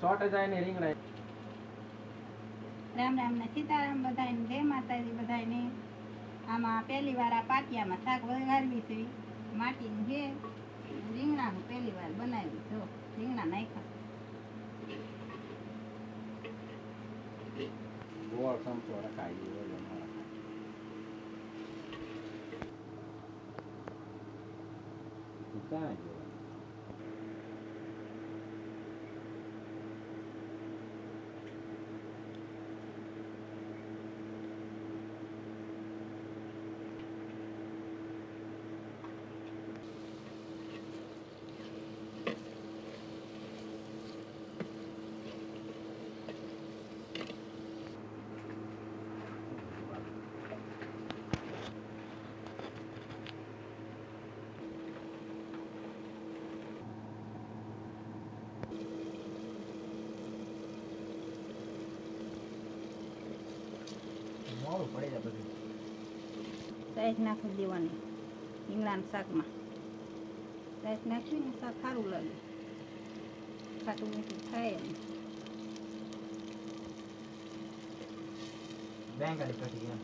Short રીંગણા રામ રામ ને સીતારામ બધાને જય માતાજી બધાને આમાં પહેલી વાર આ પાટિયામાં શાક વઘારવી છે. માટીનું જે રીંગણા પહેલી વાર બનાવ્યું જો રીંગણા નાખ્યા. ગોળ ચમચો રખાય મોડું પડી બધું. નાખી દેવાની રીંગણાના શાકમાં. સાઈઝ નાખીને શાક સારું લાગે ખાટું મીઠું થાય એમ. બેંગાલી કઢી એમ.